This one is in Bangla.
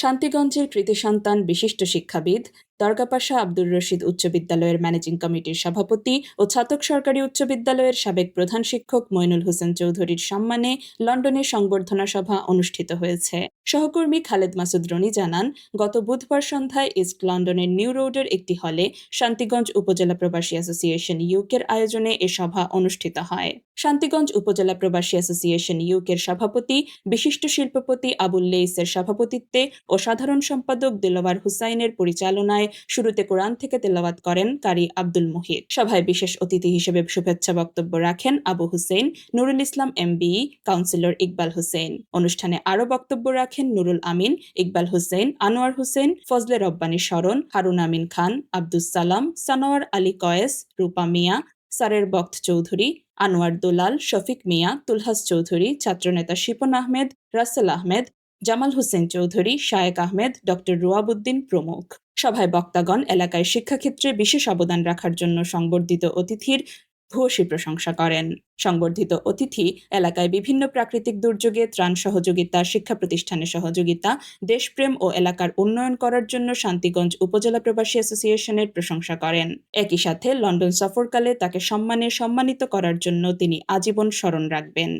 শান্তিগঞ্জের কৃতি সন্তান বিশিষ্ট শিক্ষাবিদ দরগাপাশা আব্দুর রশিদ উচ্চ বিদ্যালয়ের ম্যানেজিং কমিটির সভাপতি ও ছাতক সরকারি উচ্চ বিদ্যালয়ের সাবেক প্রধান শিক্ষক মইনুল হোসেন চৌধুরীর সম্মানে লন্ডনে সংবর্ধনা সভা অনুষ্ঠিত হয়েছে। সহকর্মী খালেদ মাসুদ রনি জানান, গত বুধবার সন্ধ্যায় ইস্ট লন্ডনের নিউ রোডের একটি হলে শান্তিগঞ্জ উপজেলা প্রবাসী অ্যাসোসিয়েশন ইউকের আয়োজনে এ সভা অনুষ্ঠিত হয়। শান্তিগঞ্জ উপজেলা প্রবাসী অ্যাসোসিয়েশন ইউকের সভাপতি, বিশিষ্ট শিল্পপতি আবুল লেইসের সভাপতিত্বে ও সাধারণ সম্পাদক দিলওয়ার হুসাইনের পরিচালনায় শুরুতে কোরআন থেকে তেলাওয়াত করেন কারি আব্দুল মুহিত। সভায় বিশেষ অতিথি হিসেবে শুভেচ্ছা বক্তব্য রাখেন আবু হুসেন নুরুল ইসলাম এমবিই কাউন্সিলর ইকবাল হোসেন অনুষ্ঠানে আরও বক্তব্য রাখেন নুরুল আমিন, ইকবাল হোসেন আনোয়ার হোসেন ফজলে রব্বানী স্মরণ হারুন আমিন খান, আব্দুস সালাম, সানোয়ার আলী কয়েস, রূপা মিয়া, সারের বক্ত চৌধুরী, আনোয়ার দুলাল, শফিক মিয়া, তুলহাস চৌধুরী, ছাত্রনেতা শিপন আহমেদ, রাসেল আহমেদ জামাল হোসেন চৌধুরী, শায়েক আহমেদ, ডক্টর রুয়াবুদ্দিন প্রমুখ। সভায় বক্তাগণ এলাকায় শিক্ষাক্ষেত্রে বিশেষ অবদান রাখার জন্য সংবর্ধিত অতিথির ভূয়সী প্রশংসা করেন। সংবর্ধিত অতিথি এলাকায় বিভিন্ন প্রাকৃতিক দুর্যোগে, ত্রাণ সহযোগিতা, শিক্ষা প্রতিষ্ঠানের সহযোগিতা, দেশপ্রেম ও এলাকার উন্নয়ন করার জন্য শান্তিগঞ্জ উপজেলা প্রবাসী অ্যাসোসিয়েশনের প্রশংসা করেন। একই সাথে লন্ডন সফরকালে তাকে সম্মানে সম্মানিত করার জন্য তিনি আজীবন স্মরণ রাখবেন।